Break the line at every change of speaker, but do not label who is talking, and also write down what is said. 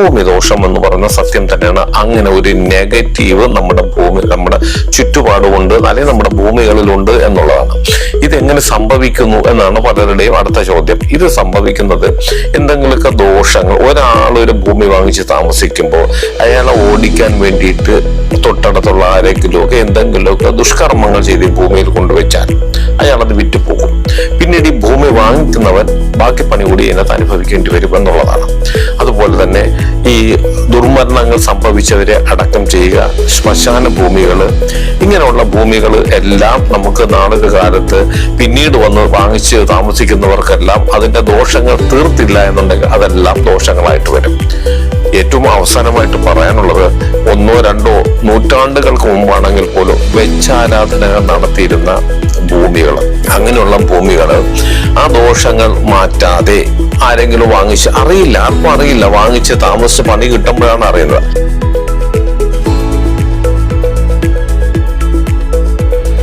ഭൂമി ദോഷം എന്ന് പറയുന്ന സത്യം തന്നെയാണ്. അങ്ങനെ ഒരു നെഗറ്റീവ് നമ്മുടെ ഭൂമി നമ്മുടെ ചുറ്റുപാടുമുണ്ട് അല്ലെങ്കിൽ നമ്മുടെ ഭൂമികളിലുണ്ട് എന്നുള്ളതാണ്. ഇതെങ്ങനെ സംഭവിക്കുന്നു എന്നാണ് പലരുടെയും അടുത്ത ചോദ്യം. ഇത് സംഭവിക്കുന്നത് എന്തെങ്കിലുമൊക്കെ ദോഷങ്ങൾ ഒരാൾ ഒരു ഭൂമി വാങ്ങിച്ച് താമസിക്കുമ്പോൾ അയാളെ ഓടിക്കാൻ വേണ്ടിയിട്ട് തൊട്ടടുത്തുള്ള ആരെങ്കിലുമൊക്കെ എന്തെങ്കിലുമൊക്കെ ദുഷ്കർമ്മങ്ങൾ ചെയ്ത് ഭൂമിയിൽ കൊണ്ടുവച്ചാൽ അയാൾ അത് വിറ്റ് പോകും പിന്നീട് ഈ ഭൂമി വാങ്ങിക്കുന്നവൻ ബാക്കി പണി കൂടി അതിനകത്ത് അനുഭവിക്കേണ്ടി വരും എന്നുള്ളതാണ്. ഈ ദുർമരണങ്ങൾ സംഭവിച്ചവരെ അടക്കം ചെയ്യുക. ശ്മശാന ഭൂമികൾ ഇങ്ങനെയുള്ള ഭൂമികൾ എല്ലാം നമുക്ക് നാളൊരു കാലത്ത് പിന്നീട് വന്ന് വാങ്ങിച്ച് താമസിക്കുന്നവർക്കെല്ലാം അതിന്റെ ദോഷങ്ങൾ തീർത്തില്ല എന്നുണ്ടെങ്കിൽ അതെല്ലാം ദോഷങ്ങളായിട്ട് വരും. ഏറ്റവും അവസാനമായിട്ട് പറയാനുള്ളത് ഒന്നോ രണ്ടോ നൂറ്റാണ്ടുകൾക്ക് മുമ്പാണെങ്കിൽ പോലും വെച്ചാരാധനകൾ നടത്തിയിരുന്ന ഭൂമികൾ. അങ്ങനെയുള്ള ഭൂമികൾ. ആ ദോഷങ്ങൾ മാറ്റാതെ ആരെങ്കിലും വാങ്ങിച്ച് അറിയില്ല ആർക്കും അറിയില്ല. വാങ്ങിച്ച് താമസിച്ച് പണി കിട്ടുമ്പോഴാണ് അറിയുന്നത്.